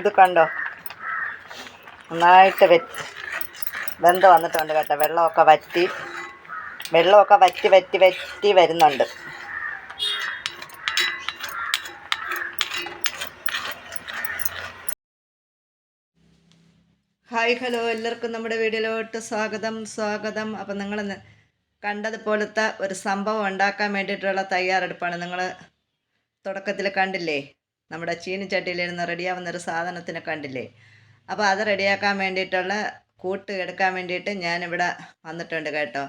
ഇത് കണ്ടോ? നന്നായിട്ട് വെച്ച്. വെന്ത് വന്നിട്ടുണ്ട് കേട്ടോ. വെള്ളമൊക്കെ വറ്റി. വെള്ളമൊക്കെ വറ്റി വറ്റി വറ്റി വരുന്നുണ്ട്. Hi hello. എല്ലാവർക്കും നമ്മുടെ വീഡിയോയിലോട്ട് സ്വാഗതം സ്വാഗതം. അപ്പം നിങ്ങൾ കണ്ടതുപോലത്തെ ഒരു സംഭവം ഉണ്ടാക്കാൻ വേണ്ടിയിട്ടുള്ള തയ്യാറെടുപ്പാണ്. നിങ്ങൾ തുടക്കത്തിൽ കണ്ടില്ലേ? നമ്മുടെ ചീനിച്ചട്ടിയിലിരുന്ന് റെഡിയാവുന്ന ഒരു സാധനത്തിനെ കണ്ടില്ലേ? അപ്പോൾ അത് റെഡിയാക്കാൻ വേണ്ടിയിട്ടുള്ള കൂട്ട് എടുക്കാൻ വേണ്ടിയിട്ട് ഞാനിവിടെ വന്നിട്ടുണ്ട് കേട്ടോ.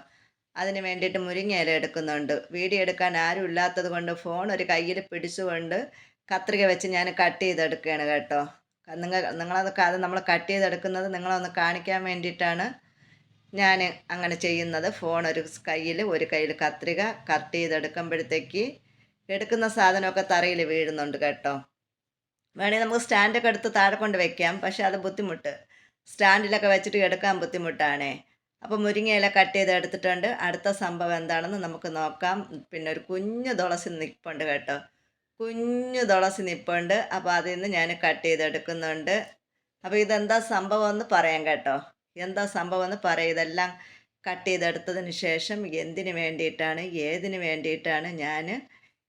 അതിന് വേണ്ടിയിട്ട് മുരിങ്ങയില എടുക്കുന്നുണ്ട്. വീഡിയോ എടുക്കാൻ ആരും ഇല്ലാത്തത് കൊണ്ട് ഫോൺ ഒരു കയ്യിൽ പിടിച്ചുകൊണ്ട് കത്രിക വെച്ച് ഞാൻ കട്ട് ചെയ്തെടുക്കുകയാണ് കേട്ടോ. നിങ്ങൾ നിങ്ങളതൊക്കെ അത് നമ്മൾ കട്ട് ചെയ്തെടുക്കുന്നത് നിങ്ങളൊന്ന് കാണിക്കാൻ വേണ്ടിയിട്ടാണ് ഞാൻ അങ്ങനെ ചെയ്യുന്നത്. ഫോൺ ഒരു കയ്യിൽ ഒരു കയ്യിൽ കത്രിക കട്ട് ചെയ്തെടുക്കുമ്പോഴത്തേക്ക് എടുക്കുന്ന സാധനമൊക്കെ തറയിൽ വീഴുന്നുണ്ട് കേട്ടോ. വേണമെങ്കിൽ നമുക്ക് സ്റ്റാൻഡൊക്കെ എടുത്ത് താഴെ കൊണ്ട് വെക്കാം. പക്ഷേ അത് ബുദ്ധിമുട്ട്. സ്റ്റാൻഡിലൊക്കെ വെച്ചിട്ട് എടുക്കാൻ ബുദ്ധിമുട്ടാണേ. അപ്പോൾ മുരിങ്ങയില കട്ട് ചെയ്ത് എടുത്തിട്ടുണ്ട്. അടുത്ത സംഭവം എന്താണെന്ന് നമുക്ക് നോക്കാം. പിന്നെ ഒരു കുഞ്ഞു തുളസി നിൽപ്പുണ്ട് കേട്ടോ. കുഞ്ഞു തുളസി നിൽപ്പുണ്ട് അപ്പോൾ അതിൽ നിന്ന് ഞാൻ കട്ട് ചെയ്തെടുക്കുന്നുണ്ട് അപ്പോൾ ഇതെന്താ സംഭവം എന്ന് പറയാം കേട്ടോ. എന്താ സംഭവം എന്ന് പറയാം. ഇതെല്ലാം കട്ട് ചെയ്തെടുത്തതിന് ശേഷം എന്തിനു വേണ്ടിയിട്ടാണ് ഏതിനു വേണ്ടിയിട്ടാണ് ഞാൻ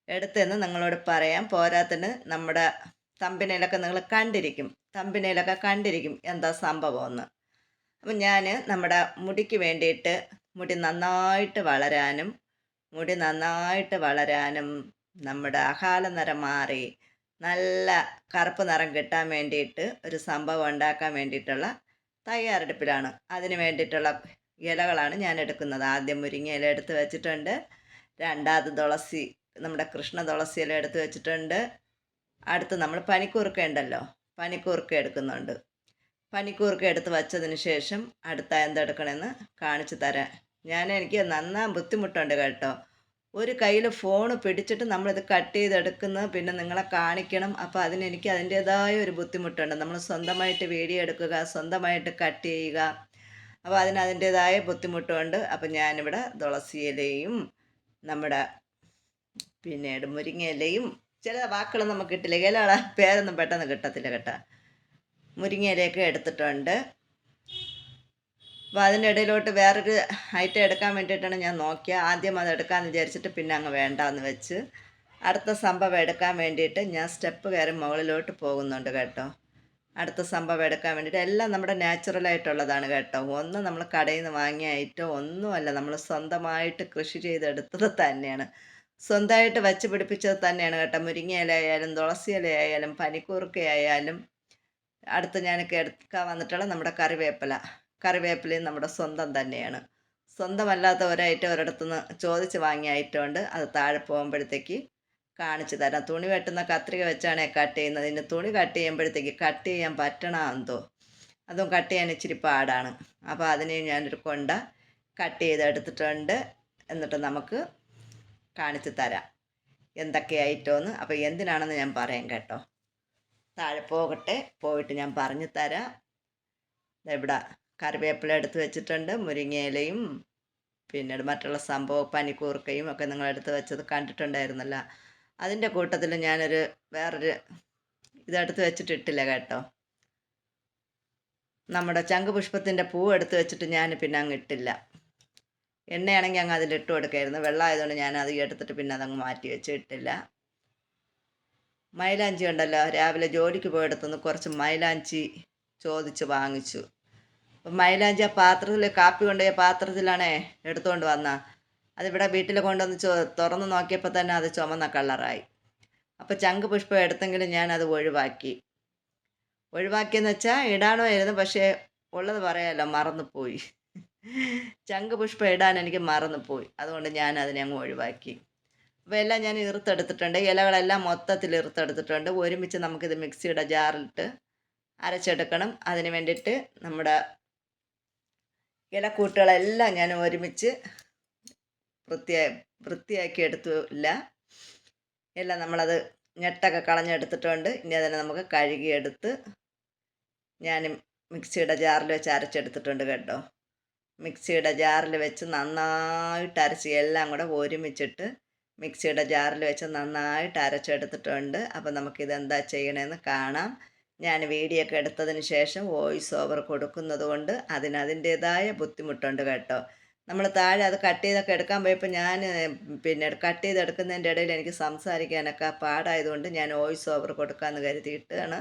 എടുത്തതെന്ന് നിങ്ങളോട് പറയാം. പോരാത്തിന് നമ്മുടെ തമ്പിനയിലൊക്കെ നിങ്ങൾ കണ്ടിരിക്കും. തമ്പിനയിലൊക്കെ കണ്ടിരിക്കും എന്താ സംഭവമെന്ന്. അപ്പം ഞാൻ നമ്മുടെ മുടിക്ക് വേണ്ടിയിട്ട് മുടി നന്നായിട്ട് വളരാനും മുടി നന്നായിട്ട് വളരാനും നമ്മുടെ അകാല നിറം മാറി നല്ല കറുപ്പ് നിറം കിട്ടാൻ വേണ്ടിയിട്ട് ഒരു സംഭവം ഉണ്ടാക്കാൻ വേണ്ടിയിട്ടുള്ള തയ്യാറെടുപ്പിലാണ്. അതിന് വേണ്ടിയിട്ടുള്ള ഇലകളാണ് ഞാൻ എടുക്കുന്നത്. ആദ്യം മുരിങ്ങ ഇല എടുത്ത് വെച്ചിട്ടുണ്ട്. രണ്ടാമത് തുളസി നമ്മുടെ കൃഷ്ണ തുളസി ഇല എടുത്ത് വെച്ചിട്ടുണ്ട്. അടുത്ത് നമ്മൾ പനിക്കൂർക്ക ഉണ്ടല്ലോ പനിക്കൂർക്ക എടുക്കുന്നുണ്ട്. പനിക്കൂർക്ക എടുത്ത് വച്ചതിന് ശേഷം അടുത്ത എന്തെടുക്കണമെന്ന് കാണിച്ചു തരാം. ഞാൻ എനിക്ക് നന്നാ ബുദ്ധിമുട്ടുണ്ട് കേട്ടോ. ഒരു കയ്യിൽ ഫോൺ പിടിച്ചിട്ട് നമ്മളിത് കട്ട് ചെയ്തെടുക്കുന്നത് പിന്നെ നിങ്ങളെ കാണിക്കണം. അപ്പോൾ അതിന് എനിക്ക് അതിന്റേതായ ഒരു ബുദ്ധിമുട്ടുണ്ട്. നമ്മൾ സ്വന്തമായിട്ട് വീഡിയോ എടുക്കുക സ്വന്തമായിട്ട് കട്ട് ചെയ്യുക. അപ്പോൾ അതിന് അതിന്റേതായ ബുദ്ധിമുട്ടുണ്ട്. അപ്പോൾ ഞാനിവിടെ തുളസി നമ്മുടെ പിന്നീട് മുരിങ്ങയിലയും ചില വാക്കുകൾ നമുക്ക് കിട്ടില്ല. ഇലയുടെ പേരൊന്നും പെട്ടെന്ന് കിട്ടത്തില്ല കേട്ടോ. മുരിങ്ങയിലയൊക്കെ എടുത്തിട്ടുണ്ട്. അപ്പോൾ അതിന്റെ ഇടയിലോട്ട് വേറൊരു ഐറ്റം എടുക്കാൻ വേണ്ടിയിട്ടാണ് ഞാൻ നോക്കിയത് ആദ്യം അത് എടുക്കാമെന്ന് വിചാരിച്ചിട്ട് പിന്നെ അങ്ങ് വേണ്ടാന്ന് വെച്ച്. അടുത്ത സംഭവം എടുക്കാൻ വേണ്ടിയിട്ട് ഞാൻ സ്റ്റെപ്പ് കയറി മുകളിലോട്ട് പോകുന്നുണ്ട് കേട്ടോ. അടുത്ത സംഭവം എടുക്കാൻ വേണ്ടിയിട്ട് എല്ലാം നമ്മുടെ നാച്ചുറലായിട്ടുള്ളതാണ് കേട്ടോ. ഒന്നും നമ്മൾ കടയിൽ നിന്ന് വാങ്ങിയ ഐറ്റം ഒന്നുമല്ല നമ്മൾ സ്വന്തമായിട്ട് കൃഷി ചെയ്തെടുത്തത് തന്നെയാണ്. സ്വന്തമായിട്ട് വച്ച് പിടിപ്പിച്ചത് തന്നെയാണ് കേട്ടോ. മുരിങ്ങ ഇലയായാലും തുളസി ഇലയായാലും പനിക്കൂർക്കയായാലും അടുത്ത് ഞാനൊക്കെ എടുക്കാൻ വന്നിട്ടുള്ള നമ്മുടെ കറിവേപ്പില. കറിവേപ്പിലയും നമ്മുടെ സ്വന്തം തന്നെയാണ്. സ്വന്തമല്ലാത്ത ഒരൈറ്റം ഒരിടത്തുനിന്ന് ചോദിച്ച് വാങ്ങിയ ഐറ്റം ഉണ്ട് അത് താഴെ പോകുമ്പോഴത്തേക്ക് കാണിച്ചു തരാം. തുണി വെട്ടുന്ന കത്രിക വെച്ചാണ് കട്ട് ചെയ്യുന്നത്. ഇനി തുണി കട്ട് ചെയ്യുമ്പോഴത്തേക്ക് കട്ട് ചെയ്യാൻ പറ്റണമെന്തോ അതും കട്ട് ചെയ്യാൻ ഇച്ചിരി പാടാണ്. അപ്പോൾ അതിനെ ഞാനൊരു കൊണ്ട കട്ട് ചെയ്തെടുത്തിട്ടുണ്ട്. എന്നിട്ട് നമുക്ക് കാണിച്ചു തരാം. എന്തൊക്കെ ഐറ്റമെന്ന് അപ്പോൾ എന്തിനാണെന്ന് ഞാൻ പറയാം കേട്ടോ. താഴെ പോകട്ടെ. പോയിട്ട് ഞാൻ പറഞ്ഞു തരാം. ഇവിടെ കറിവേപ്പില എടുത്ത് വെച്ചിട്ടുണ്ട്. മുരിങ്ങയിലയും പിന്നീട് മറ്റുള്ള സംഭവം പനിക്കൂർക്കയും ഒക്കെ നിങ്ങൾ എടുത്ത് വെച്ചത് കണ്ടിട്ടുണ്ടായിരുന്നല്ലോ. അതിന്റെ കൂട്ടത്തിൽ ഞാനൊരു വേറൊരു ഇതെടുത്ത് വെച്ചിട്ടിട്ടില്ല കേട്ടോ. നമ്മുടെ ചങ്കുപുഷ്പത്തിന്റെ പൂ എടുത്ത് വെച്ചിട്ട് ഞാൻ പിന്നെ അങ്ങ് ഇട്ടില്ല. എണ്ണയാണെങ്കിൽ അങ്ങ് അതിലിട്ട് കൊടുക്കായിരുന്നു. വെള്ളമായതുകൊണ്ട് ഞാൻ അത് എടുത്തിട്ട് പിന്നെ അതങ്ങ് മാറ്റി വെച്ച് ഇട്ടില്ല. മൈലാഞ്ചി ഉണ്ടല്ലോ രാവിലെ ജോലിക്ക് പോയെടുത്തുനിന്ന് കുറച്ച് മൈലാഞ്ചി ചോദിച്ച് വാങ്ങിച്ചു. അപ്പം മൈലാഞ്ചി ആ പാത്രത്തിൽ കാപ്പി കൊണ്ടുപോയ പാത്രത്തിലാണേ എടുത്തുകൊണ്ട് വന്ന. അതിവിടെ വീട്ടിൽ കൊണ്ടുവന്ന് ചോ തുറന്ന് നോക്കിയപ്പോൾ തന്നെ അത് ചുമന്ന കളറായി. അപ്പോൾ ചങ്ക് പുഷ്പം എടുത്തെങ്കിലും ഞാൻ അത് ഒഴിവാക്കി. ഒഴിവാക്കിയെന്ന് വെച്ചാൽ ഇടാണമായിരുന്നു പക്ഷേ ഉള്ളത് പറയാമല്ലോ മറന്നുപോയി. ചങ്ക് പുഷ്പം ഇടാൻ എനിക്ക് മറന്നുപോയി. അതുകൊണ്ട് ഞാൻ അതിനെ അങ്ങ് ഒഴിവാക്കി. അപ്പോൾ എല്ലാം ഞാൻ ഇറുത്തെടുത്തിട്ടുണ്ട്. ഇലകളെല്ലാം മൊത്തത്തിൽ ഇറുത്തെടുത്തിട്ടുണ്ട്. ഒരുമിച്ച് നമുക്കിത് മിക്സിയുടെ ജാറിലിട്ട് അരച്ചെടുക്കണം. അതിന് വേണ്ടിയിട്ട് നമ്മുടെ ഇലക്കൂട്ടുകളെല്ലാം ഞാൻ ഒരുമിച്ച് വൃത്തിയായി വൃത്തിയാക്കി എടുത്തില്ല. എല്ലാം നമ്മളത് ഞെട്ടൊക്കെ കളഞ്ഞെടുത്തിട്ടുണ്ട്. ഇനി അതിനെ നമുക്ക് കഴുകിയെടുത്ത് ഞാൻ മിക്സിയുടെ ജാറിൽ വെച്ച് അരച്ചെടുത്തിട്ടുണ്ട് കേട്ടോ. മിക്സിയുടെ ജാറിൽ വെച്ച് നന്നായിട്ട് അരച്ച് എല്ലാം കൂടെ ഒരുമിച്ചിട്ട് മിക്സിയുടെ ജാറിൽ വെച്ച് നന്നായിട്ട് അരച്ചെടുത്തിട്ടുണ്ട്. അപ്പോൾ നമുക്കിത് എന്താ ചെയ്യണമെന്ന് കാണാം. ഞാൻ വീഡിയോ ഒക്കെ എടുത്തതിന് ശേഷം വോയിസ് ഓവർ കൊടുക്കുന്നത് കൊണ്ട് അതിന് അതിന്റേതായ ബുദ്ധിമുട്ടുണ്ട് കേട്ടോ. നമ്മൾ താഴെ അത് കട്ട് ചെയ്തൊക്കെ എടുക്കാൻ പോയപ്പോൾ ഞാൻ പിന്നെ കട്ട് ചെയ്തെടുക്കുന്നതിന്റെ ഇടയിൽ എനിക്ക് സംസാരിക്കാനൊക്കെ പാടായതുകൊണ്ട് ഞാൻ വോയിസ് ഓവർ കൊടുക്കാമെന്ന് കരുതിയിട്ടാണ്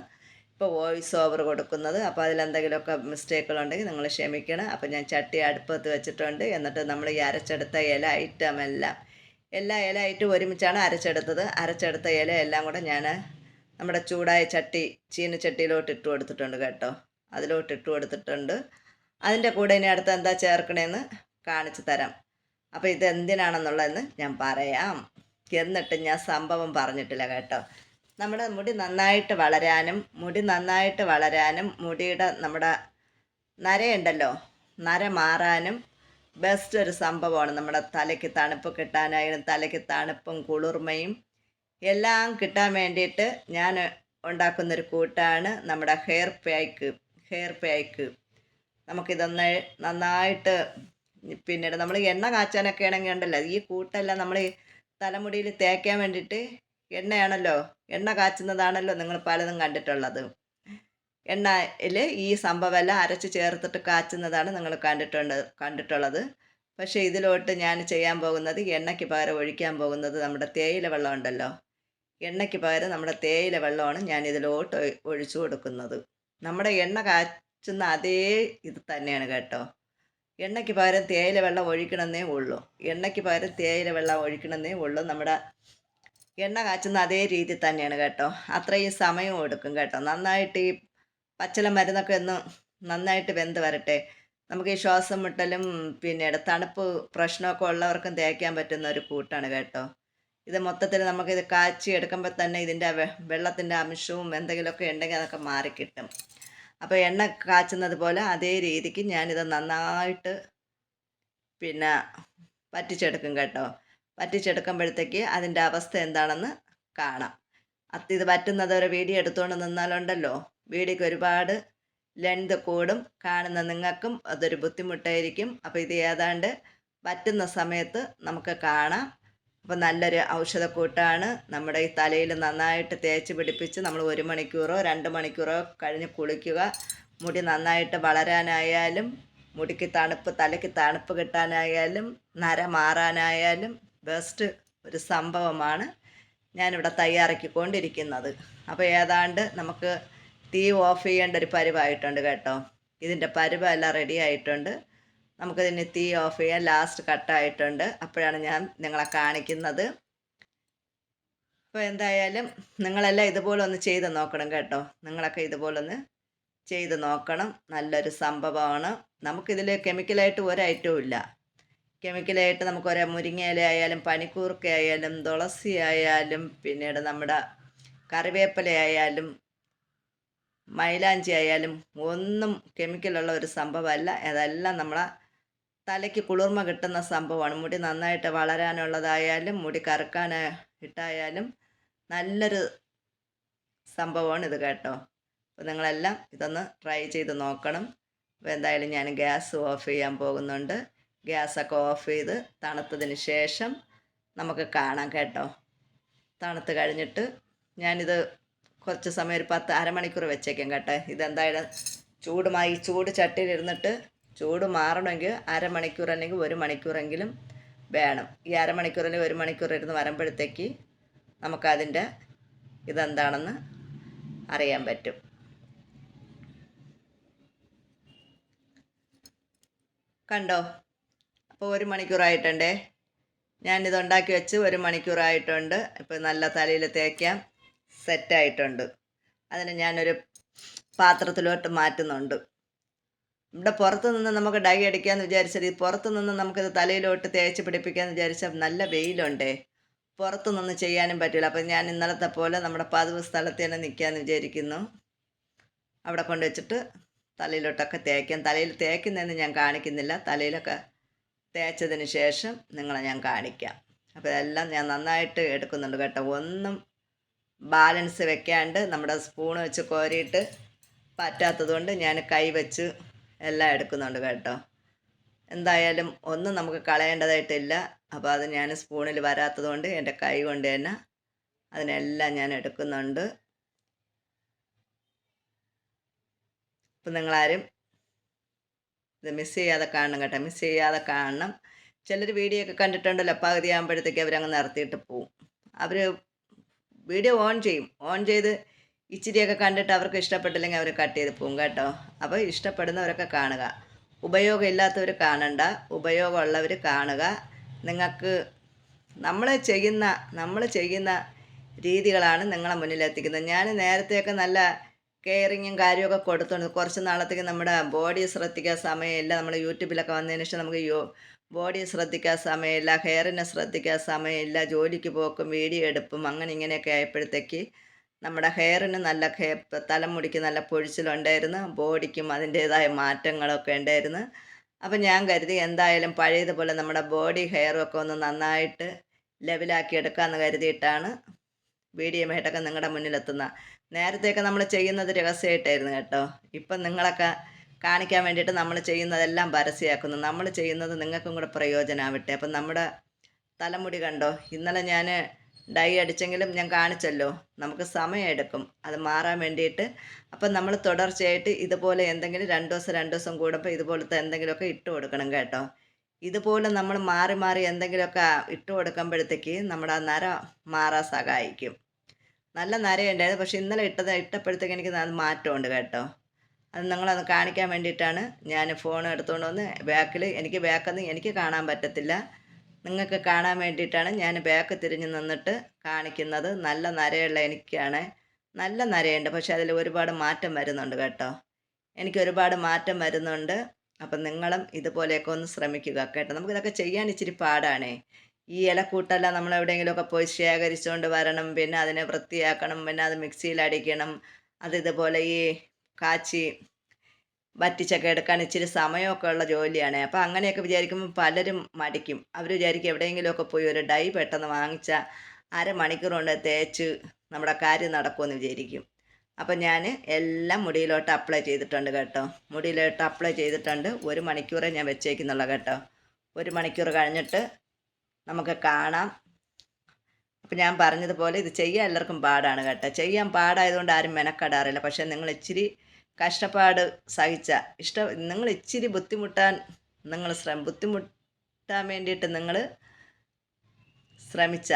ഇപ്പോൾ വോയിസ് ഓവർ കൊടുക്കുന്നത്. അപ്പോൾ അതിലെന്തെങ്കിലുമൊക്കെ മിസ്റ്റേക്കുകളുണ്ടെങ്കിൽ നിങ്ങൾ ക്ഷമിക്കണം. അപ്പോൾ ഞാൻ ചട്ടി അടുപ്പത്ത് വെച്ചിട്ടുണ്ട്. എന്നിട്ട് നമ്മൾ ഈ അരച്ചെടുത്ത ഇല ഐറ്റം എല്ലാം എല്ലാ ഇല ഐറ്റം ഒരുമിച്ചാണ് അരച്ചെടുത്തത്. അരച്ചെടുത്ത ഇല എല്ലാം കൂടെ ഞാൻ നമ്മുടെ ചൂടായ ചട്ടി ചീനച്ചട്ടിയിലോട്ട് ഇട്ട് കൊടുത്തിട്ടുണ്ട് കേട്ടോ. അതിലോട്ട് ഇട്ട് കൊടുത്തിട്ടുണ്ട്. അതിന്റെ കൂടെ ഇനി അടുത്ത് എന്താ ചേർക്കണേന്ന് കാണിച്ചു തരാം. അപ്പോൾ ഇത് എന്തിനാണെന്നുള്ളതെന്ന് ഞാൻ പറയാം. എന്നിട്ട് ഞാൻ സംഭവം പറഞ്ഞിട്ടില്ല കേട്ടോ. നമ്മുടെ മുടി നന്നായിട്ട് വളരാനും മുടി നന്നായിട്ട് വളരാനും മുടിയുടെ നമ്മുടെ നരയുണ്ടല്ലോ നര മാറാനും ബെസ്റ്റ് ഒരു സംഭവമാണ്. നമ്മുടെ തലയ്ക്ക് തണുപ്പ് കിട്ടാനായാലും തലയ്ക്ക് തണുപ്പും കുളിർമയും എല്ലാം കിട്ടാൻ വേണ്ടിയിട്ട് ഞാൻ ഉണ്ടാക്കുന്നൊരു കൂട്ടാണ് നമ്മുടെ ഹെയർ പാക്ക് ഹെയർ പാക്ക് നമുക്കിതൊന്ന് നന്നായിട്ട് പിന്നീട് നമ്മൾ എണ്ണ കാച്ചാനൊക്കെ ആണെങ്കിൽ ഉണ്ടല്ലോ ഈ കൂട്ടെല്ലാം നമ്മൾ തലമുടിയിൽ തേക്കാൻ വേണ്ടിയിട്ട് എണ്ണയാണല്ലോ. എണ്ണ കാച്ചുന്നതാണല്ലോ നിങ്ങൾ പലതും കണ്ടിട്ടുള്ളത്. എണ്ണയിൽ ഈ സംഭവമെല്ലാം അരച്ച് ചേർത്തിട്ട് കാച്ചുന്നതാണ് നിങ്ങൾ കണ്ടിട്ടുണ്ട് കണ്ടിട്ടുള്ളത്. പക്ഷേ ഇതിലോട്ട് ഞാൻ ചെയ്യാൻ പോകുന്നത് എണ്ണയ്ക്ക് പകരം ഒഴിക്കാൻ പോകുന്നത് നമ്മുടെ തേയില വെള്ളം ഉണ്ടല്ലോ. എണ്ണയ്ക്ക് പകരം നമ്മുടെ തേയില വെള്ളമാണ് ഞാൻ ഇതിലോട്ട് ഒഴിച്ചു കൊടുക്കുന്നത്. നമ്മുടെ എണ്ണ കാച്ചുന്ന അതേ ഇത് തന്നെയാണ് കേട്ടോ. എണ്ണയ്ക്ക് പകരം തേയില വെള്ളം ഒഴിക്കണമെന്നേ ഉള്ളൂ. എണ്ണയ്ക്ക് പകരം തേയില വെള്ളം ഒഴിക്കണമെന്നേ ഉള്ളൂ. നമ്മുടെ എണ്ണ കാച്ചുന്ന അതേ രീതി തന്നെയാണ് കേട്ടോ. അത്രയും സമയം എടുക്കും കേട്ടോ. നന്നായിട്ട് ഈ പച്ചില മരുന്നൊക്കെ ഒന്ന് നന്നായിട്ട് വെന്ത് വരട്ടെ. നമുക്ക് ഈ ശ്വാസം മുട്ടലും പിന്നീട് തണുപ്പ് പ്രശ്നമൊക്കെ ഉള്ളവർക്കും തേക്കാൻ പറ്റുന്ന ഒരു കൂട്ടാണ് കേട്ടോ. ഇത് മൊത്തത്തിൽ നമുക്ക് ഇത് കാച്ചി എടുക്കുമ്പോൾ തന്നെ ഇതിന്റെ വെള്ളത്തിന്റെ അംശവും എന്തെങ്കിലുമൊക്കെ ഉണ്ടെങ്കിൽ അതൊക്കെ മാറിക്കിട്ടും. അപ്പോൾ എണ്ണ കാച്ചുന്നത് പോലെ അതേ രീതിക്ക് ഞാനിത് നന്നായിട്ട് പിന്നെ പറ്റിച്ചെടുക്കും കേട്ടോ. പറ്റിച്ചെടുക്കുമ്പോഴത്തേക്ക് അതിന്റെ അവസ്ഥ എന്താണെന്ന് കാണാം. അത് ഇത് പറ്റുന്നത് ഒരു വീഡിയോ എടുത്തുകൊണ്ട് നിന്നാലുണ്ടല്ലോ. വീഡിയോക്ക് ഒരുപാട് ലെങ്ത് കൂടും. കാണുന്ന നിങ്ങൾക്കും അതൊരു ബുദ്ധിമുട്ടായിരിക്കും. അപ്പോൾ ഇത് ഏതാണ്ട് പറ്റുന്ന സമയത്ത് നമുക്ക് കാണാം. അപ്പോൾ നല്ലൊരു ഔഷധക്കൂട്ടാണ്. നമ്മുടെ ഈ തലയിൽ നന്നായിട്ട് തേച്ച് പിടിപ്പിച്ച് നമ്മൾ ഒരു മണിക്കൂറോ രണ്ട് മണിക്കൂറോ കഴിഞ്ഞ് കുളിക്കുക. മുടി നന്നായിട്ട് വളരാനായാലും മുടിക്ക് തണുപ്പ് തലയ്ക്ക് തണുപ്പ് കിട്ടാനായാലും നര മാറാനായാലും ബെസ്റ്റ് ഒരു സംഭവമാണ് ഞാനിവിടെ തയ്യാറാക്കിക്കൊണ്ടിരിക്കുന്നത്. അപ്പോൾ ഏതാണ്ട് നമുക്ക് തീ ഓഫ് ചെയ്യേണ്ട ഒരു പരിവായിട്ടുണ്ട് കേട്ടോ. ഇതിന്റെ പരിവെല്ലാം റെഡി ആയിട്ടുണ്ട്. നമുക്കതിന് തീ ഓഫ് ചെയ്യാൻ ലാസ്റ്റ് കട്ടായിട്ടുണ്ട് അപ്പോഴാണ് ഞാൻ നിങ്ങളെ കാണിക്കുന്നത്. അപ്പോൾ എന്തായാലും നിങ്ങളെല്ലാം ഇതുപോലെ ഒന്ന് ചെയ്ത് നോക്കണം കേട്ടോ. നിങ്ങളൊക്കെ ഇതുപോലെ ഒന്ന് ചെയ്ത് നോക്കണം. നല്ലൊരു സംഭവമാണ്. നമുക്കിതിൽ കെമിക്കലായിട്ട് ഒരു ഐറ്റവും ഇല്ല. കെമിക്കലായിട്ട് നമുക്ക് ഒരേ മുരിങ്ങയില ആയാലും പനിക്കൂർക്ക ആയാലും തുളസി ആയാലും പിന്നീട് നമ്മുടെ കറിവേപ്പില ആയാലും മൈലാഞ്ചി ആയാലും ഒന്നും കെമിക്കലുള്ള ഒരു സംഭവമല്ല. അതെല്ലാം നമ്മളെ തലയ്ക്ക് കുളിർമ കിട്ടുന്ന സംഭവമാണ്. മുടി നന്നായിട്ട് വളരാനുള്ളതായാലും മുടി കറുക്കാൻ ഇട്ടായാലും നല്ലൊരു സംഭവമാണ് ഇത് കേട്ടോ. അപ്പോൾ നിങ്ങളെല്ലാം ഇതൊന്ന് ട്രൈ ചെയ്ത് നോക്കണം. അപ്പോൾ എന്തായാലും ഞാൻ ഗ്യാസ് ഓഫ് ചെയ്യാൻ പോകുന്നുണ്ട്. ഗ്യാസൊക്കെ ഓഫ് ചെയ്ത് തണുത്തതിന് ശേഷം നമുക്ക് കാണാം കേട്ടോ. തണുത്ത് കഴിഞ്ഞിട്ട് ഞാനിത് കുറച്ച് സമയം ഒരു പത്ത് അരമണിക്കൂർ വെച്ചേക്കാം കേട്ടോ. ഇതെന്തായാലും ചൂടുമായി ചൂട് ചട്ടിയിലിരുന്നിട്ട് ചൂട് മാറണമെങ്കിൽ അരമണിക്കൂർ അല്ലെങ്കിൽ ഒരു മണിക്കൂറെങ്കിലും വേണം. ഈ അരമണിക്കൂർ അല്ലെങ്കിൽ ഒരു മണിക്കൂർ ഇരുന്ന് വരുമ്പോഴത്തേക്ക് നമുക്കതിന്റെ ഇതെന്താണെന്ന് അറിയാൻ പറ്റും. കണ്ടോ? അപ്പോൾ ഒരു മണിക്കൂറായിട്ടുണ്ടേ. ഞാനിത് ഉണ്ടാക്കി വെച്ച് ഒരു മണിക്കൂറായിട്ടുണ്ട്. ഇപ്പോൾ നല്ല തലയിൽ തേക്കാം സെറ്റായിട്ടുണ്ട് അതിന് ഞാനൊരു പാത്രത്തിലോട്ട് മാറ്റുന്നുണ്ട്. ഇവിടെ പുറത്ത് നിന്ന് നമുക്ക് ഡൈ അടിക്കാമെന്ന് വിചാരിച്ചാൽ ഈ പുറത്ത് നിന്ന് നമുക്കിത് തലയിലോട്ട് തേച്ച് പിടിപ്പിക്കാമെന്ന് വിചാരിച്ചാൽ നല്ല വെയിലുണ്ടേ. പുറത്തു നിന്ന് ചെയ്യാനും പറ്റില്ല. അപ്പം ഞാൻ ഇന്നലത്തെ പോലെ നമ്മുടെ പതിവ് സ്ഥലത്ത് തന്നെ നിൽക്കാമെന്ന് വിചാരിക്കുന്നു. അവിടെ കൊണ്ടുവച്ചിട്ട് തലയിലോട്ടൊക്കെ തേക്കാം. തലയിൽ തേക്കുന്നതെന്ന് ഞാൻ കാണിക്കുന്നില്ല. തലയിലൊക്കെ തേച്ചതിന് ശേഷം നിങ്ങളെ ഞാൻ കാണിക്കാം. അപ്പോൾ ഇതെല്ലാം ഞാൻ നന്നായിട്ട് എടുക്കുന്നുണ്ട് കേട്ടോ. ഒന്നും ബാലൻസ് വെക്കാണ്ട് നമ്മുടെ സ്പൂൺ വെച്ച് കോരിയിട്ട് പറ്റാത്തതുകൊണ്ട് ഞാൻ കൈ വെച്ച് എല്ലാം എടുക്കുന്നുണ്ട് കേട്ടോ. എന്തായാലും ഒന്നും നമുക്ക് കളയേണ്ടതായിട്ടില്ല. അപ്പോൾ അത് ഞാൻ സ്പൂണിൽ വരാത്തതുകൊണ്ട് എന്റെ കൈ കൊണ്ട് തന്നെ അതിനെല്ലാം ഞാൻ എടുക്കുന്നുണ്ട്. അപ്പം നിങ്ങളാരും ഇത് മിസ് ചെയ്യാതെ കാണണം കേട്ടോ. മിസ് ചെയ്യാതെ കാണണം. ചിലർ വീഡിയോ ഒക്കെ കണ്ടിട്ടുണ്ടല്ലോ പകുതി ആകുമ്പോഴത്തേക്ക് അവരങ്ങ് നിർത്തിയിട്ട് പോവും. അവർ വീഡിയോ ഓൺ ചെയ്യും. ഓൺ ചെയ്ത് ഇച്ചിരിയൊക്കെ കണ്ടിട്ട് അവർക്ക് ഇഷ്ടപ്പെട്ടില്ലെങ്കിൽ അവർ കട്ട് ചെയ്ത് പോകും കേട്ടോ. അപ്പോൾ ഇഷ്ടപ്പെടുന്നവരൊക്കെ കാണുക. ഉപയോഗമില്ലാത്തവർ കാണണ്ട. ഉപയോഗമുള്ളവർ കാണുക. നിങ്ങൾക്ക് നമ്മൾ ചെയ്യുന്ന നമ്മൾ ചെയ്യുന്ന രീതികളാണ് നിങ്ങളെ മുന്നിലെത്തിക്കുന്നത്. ഞാൻ നേരത്തെയൊക്കെ നല്ല കെയറിങ്ങും കാര്യമൊക്കെ കൊടുത്തുകൊണ്ട് കുറച്ച് നാളത്തേക്ക് നമ്മുടെ ബോഡി ശ്രദ്ധിക്കാൻ സമയമില്ല. നമ്മൾ യൂട്യൂബിലൊക്കെ വന്നതിന് ശേഷം നമുക്ക് യോ ബോഡി ശ്രദ്ധിക്കാൻ സമയമില്ല ഹെയറിനെ ശ്രദ്ധിക്കാൻ സമയമില്ല ജോലിക്ക് പോക്കും വീഡിയോ എടുപ്പും അങ്ങനെ ഇങ്ങനെയൊക്കെ ആയപ്പോഴത്തേക്ക് നമ്മുടെ ഹെയറിന് നല്ല ഹെയർ തലമുടിക്ക് നല്ല പൊഴിച്ചിലുണ്ടായിരുന്നു. ബോഡിക്കും അതിന്റേതായ മാറ്റങ്ങളൊക്കെ ഉണ്ടായിരുന്നു. അപ്പം ഞാൻ കരുതി എന്തായാലും പഴയതുപോലെ നമ്മുടെ ബോഡി ഹെയറും ഒക്കെ ഒന്ന് നന്നായിട്ട് ലെവലാക്കി എടുക്കാമെന്ന് കരുതിയിട്ടാണ് വീഡിയോ ആയിട്ടൊക്കെ നിങ്ങളുടെ മുന്നിലെത്തുന്ന നേരത്തെയൊക്കെ നമ്മൾ ചെയ്യുന്നത് രഹസ്യമായിട്ടായിരുന്നു കേട്ടോ. ഇപ്പം നിങ്ങളൊക്കെ കാണിക്കാൻ വേണ്ടിയിട്ട് നമ്മൾ ചെയ്യുന്നതെല്ലാം പരസ്യമാക്കുന്നു. നമ്മൾ ചെയ്യുന്നത് നിങ്ങൾക്കും കൂടെ പ്രയോജനമാവട്ടെ അപ്പം നമ്മുടെ തലമുടി കണ്ടോ? ഇന്നലെ ഞാൻ ഡൈ അടിച്ചെങ്കിലും ഞാൻ കാണിച്ചല്ലോ. നമുക്ക് സമയമെടുക്കും. അത് മാറാൻ വേണ്ടിയിട്ട്. അപ്പം നമ്മൾ തുടർച്ചയായിട്ട് ഇതുപോലെ എന്തെങ്കിലും രണ്ട് ദിവസം രണ്ട് ദിവസം കൂടുമ്പോൾ ഇതുപോലത്തെ എന്തെങ്കിലുമൊക്കെ ഇട്ട് കൊടുക്കണം കേട്ടോ. ഇതുപോലെ നമ്മൾ മാറി മാറി എന്തെങ്കിലുമൊക്കെ ഇട്ട് കൊടുക്കുമ്പോഴത്തേക്ക് നമ്മുടെ ആ നര മാറാൻ സഹായിക്കും. നല്ല നരയുണ്ടായിരുന്നു. പക്ഷെ ഇന്നലെ ഇട്ടത് ഇട്ടപ്പോഴത്തേക്ക് എനിക്ക് അത് മാറ്റമുണ്ട് കേട്ടോ. അത് നിങ്ങളത് കാണിക്കാൻ വേണ്ടിയിട്ടാണ് ഞാൻ ഫോൺ എടുത്തുകൊണ്ട് വന്ന് ബാക്കിൽ എനിക്ക് ബാക്കൊന്നും എനിക്ക് കാണാൻ പറ്റത്തില്ല. നിങ്ങൾക്ക് കാണാൻ വേണ്ടിയിട്ടാണ് ഞാൻ ബാക്ക് തിരിഞ്ഞ് നിന്നിട്ട് കാണിക്കുന്നത്. നല്ല നരയുള്ള എനിക്കാണ്. നല്ല നരയുണ്ട്. പക്ഷെ അതിൽ ഒരുപാട് മാറ്റം വരുന്നുണ്ട് കേട്ടോ. എനിക്ക് ഒരുപാട് മാറ്റം വരുന്നുണ്ട്. അപ്പം നിങ്ങളും ഇതുപോലെയൊക്കെ ഒന്ന് ശ്രമിക്കുക കേട്ടോ. നമുക്കിതൊക്കെ ചെയ്യാൻ ഇച്ചിരി പാടാണേ. ഈ ഇലക്കൂട്ടെല്ലാം നമ്മൾ എവിടെയെങ്കിലുമൊക്കെ പോയി ശേഖരിച്ചുകൊണ്ട് വരണം. പിന്നെ അതിനെ വൃത്തിയാക്കണം. പിന്നെ അത് മിക്സിയിൽ അടിക്കണം. അത് ഇതുപോലെ ഈ കാച്ചി വറ്റിച്ചൊക്കെ എടുക്കാൻ ഇച്ചിരി സമയമൊക്കെ ഉള്ള ജോലിയാണ്. അപ്പോൾ അങ്ങനെയൊക്കെ വിചാരിക്കുമ്പോൾ പലരും മടിക്കും. അവർ വിചാരിക്കും എവിടെയെങ്കിലുമൊക്കെ പോയി ഒരു ഡൈ പെട്ടെന്ന് വാങ്ങിച്ചാൽ അരമണിക്കൂർ കൊണ്ട് തേച്ച് നമ്മുടെ കാര്യം നടക്കുമെന്ന് വിചാരിക്കും. അപ്പം ഞാൻ എല്ലാം മുടിയിലോട്ട് അപ്ലൈ ചെയ്തിട്ടുണ്ട് കേട്ടോ. മുടിയിലോട്ട് അപ്ലൈ ചെയ്തിട്ടുണ്ട്. ഒരു മണിക്കൂറേ ഞാൻ വെച്ചേക്കുന്നുള്ളൂ കേട്ടോ. ഒരു മണിക്കൂർ കഴിഞ്ഞിട്ട് നമുക്ക് കാണാം. അപ്പം ഞാൻ പറഞ്ഞതുപോലെ ഇത് ചെയ്യാൻ എല്ലാവർക്കും പാടാണ് കേട്ടോ. ചെയ്യാൻ പാടായതുകൊണ്ട് ആരും മെനക്കെടാറില്ല. പക്ഷേ നിങ്ങൾ ഇച്ചിരി കഷ്ടപ്പാട് സഹിച്ച ഇഷ്ട നിങ്ങൾ ഇച്ചിരി ബുദ്ധിമുട്ടാൻ നിങ്ങൾ ശ്രമ ബുദ്ധിമുട്ടാൻ വേണ്ടിയിട്ട് നിങ്ങൾ ശ്രമിച്ച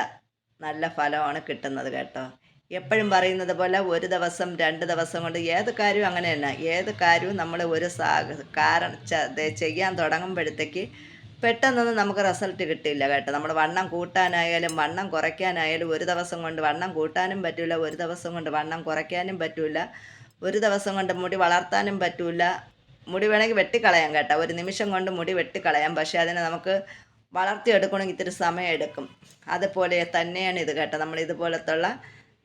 നല്ല ഫലമാണ് കിട്ടുന്നത് കേട്ടോ. എപ്പോഴും പറയുന്നത് പോലെ ഒരു ദിവസം രണ്ട് ദിവസം കൊണ്ട് ഏത് കാര്യവും അങ്ങനെ തന്നെ ഏത് കാര്യവും നമ്മൾ ഒരു സാ കാരണം ചെയ്യാൻ തുടങ്ങുമ്പോഴത്തേക്ക് പെട്ടെന്നൊന്നും നമുക്ക് റിസൾട്ട് കിട്ടില്ല കേട്ടോ. നമ്മൾ വണ്ണം കൂട്ടാനായാലും വണ്ണം കുറയ്ക്കാനായാലും ഒരു ദിവസം കൊണ്ട് വണ്ണം കൂട്ടാനും പറ്റില്ല ഒരു ദിവസം കൊണ്ട് വണ്ണം കുറയ്ക്കാനും പറ്റില്ല ഒരു ദിവസം കൊണ്ട് മുടി വളർത്താനും പറ്റില്ല മുടി വേണമെങ്കിൽ വെട്ടിക്കളയാം കേട്ടോ. ഒരു നിമിഷം കൊണ്ട് മുടി വെട്ടിക്കളയാം. പക്ഷേ അതിനെ നമുക്ക് വളർത്തിയെടുക്കണമെങ്കിൽ ഇത്തിരി സമയം എടുക്കും അതുപോലെ തന്നെയാണ് ഇത് കേട്ടോ. നമ്മൾ ഇതുപോലത്തുള്ള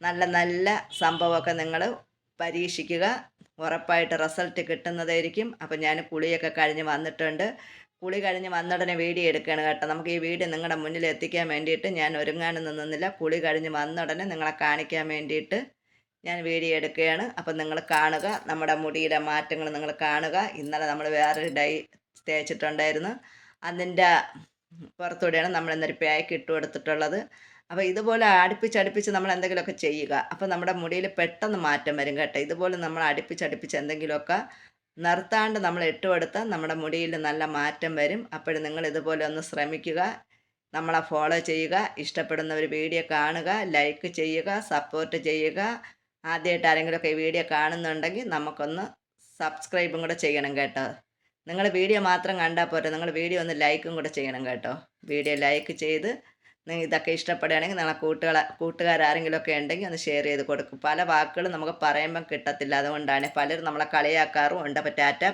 നല്ല നല്ല സംഭവമൊക്കെ നിങ്ങൾ പരീക്ഷിക്കുക. ഉറപ്പായിട്ട് റിസൾട്ട് കിട്ടുന്നതായിരിക്കും. അപ്പം ഞാൻ കുളിയൊക്കെ കഴിഞ്ഞ് വന്നിട്ടുണ്ട്. കുളി കഴിഞ്ഞ് വന്നടനെ വീഡിയോ എടുക്കുകയാണ് കേട്ടോ. നമുക്ക് ഈ വീഡിയോ നിങ്ങളുടെ മുന്നിൽ എത്തിക്കാൻ വേണ്ടിയിട്ട് ഞാൻ ഒരുങ്ങാനൊന്നും നിന്നില്ല. കുളി കഴിഞ്ഞ് വന്നടനെ നിങ്ങളെ കാണിക്കാൻ വേണ്ടിയിട്ട് ഞാൻ വീഡിയോ എടുക്കുകയാണ്. അപ്പം നിങ്ങൾ കാണുക. നമ്മുടെ മുടിയുടെ മാറ്റങ്ങൾ നിങ്ങൾ കാണുക. ഇന്നലെ നമ്മൾ വേറൊരു ഡൈ തേച്ചിട്ടുണ്ടായിരുന്നു. അതിന്റെ പുറത്തൂടെയാണ് നമ്മൾ ഇന്നൊരു പാക്ക് ഇട്ട് കൊടുത്തിട്ടുള്ളത്. അപ്പോൾ ഇതുപോലെ അടുപ്പിച്ചടുപ്പിച്ച് നമ്മൾ എന്തെങ്കിലുമൊക്കെ ചെയ്യുക. അപ്പോൾ നമ്മുടെ മുടിയിൽ പെട്ടെന്ന് മാറ്റം വരും കേട്ടോ. ഇതുപോലെ നമ്മൾ അടുപ്പിച്ചടുപ്പിച്ച് എന്തെങ്കിലുമൊക്കെ നിർത്താണ്ട് നമ്മൾ ഇട്ട് നമ്മുടെ മുടിയിൽ നല്ല മാറ്റം വരും. അപ്പോഴും നിങ്ങൾ ഇതുപോലെ ഒന്ന് ശ്രമിക്കുക. നമ്മളെ ഫോളോ ചെയ്യുക. ഇഷ്ടപ്പെടുന്ന ഒരു വീഡിയോ കാണുക. ലൈക്ക് ചെയ്യുക. സപ്പോർട്ട് ചെയ്യുക. ആദ്യമായിട്ട് ആരെങ്കിലുമൊക്കെ ഈ വീഡിയോ കാണുന്നുണ്ടെങ്കിൽ നമുക്കൊന്ന് സബ്സ്ക്രൈബും കൂടെ ചെയ്യണം കേട്ടോ. നിങ്ങൾ വീഡിയോ മാത്രം കണ്ടാൽ പോരാ. നിങ്ങൾ വീഡിയോ ഒന്ന് ലൈക്കും കൂടെ ചെയ്യണം കേട്ടോ. വീഡിയോ ലൈക്ക് ചെയ്ത് ഇതൊക്കെ ഇഷ്ടപ്പെടുകയാണെങ്കിൽ നിങ്ങളെ കൂട്ടുകളെ കൂട്ടുകാരെങ്കിലുമൊക്കെ ഉണ്ടെങ്കിൽ ഒന്ന് ഷെയർ ചെയ്ത് കൊടുക്കും. പല വാക്കുകളും നമുക്ക് പറയുമ്പം കിട്ടത്തില്ല. അതുകൊണ്ടാണ് പലരും നമ്മളെ കളിയാക്കാറും ഉണ്ട് അപ്പോൾ ടാറ്റ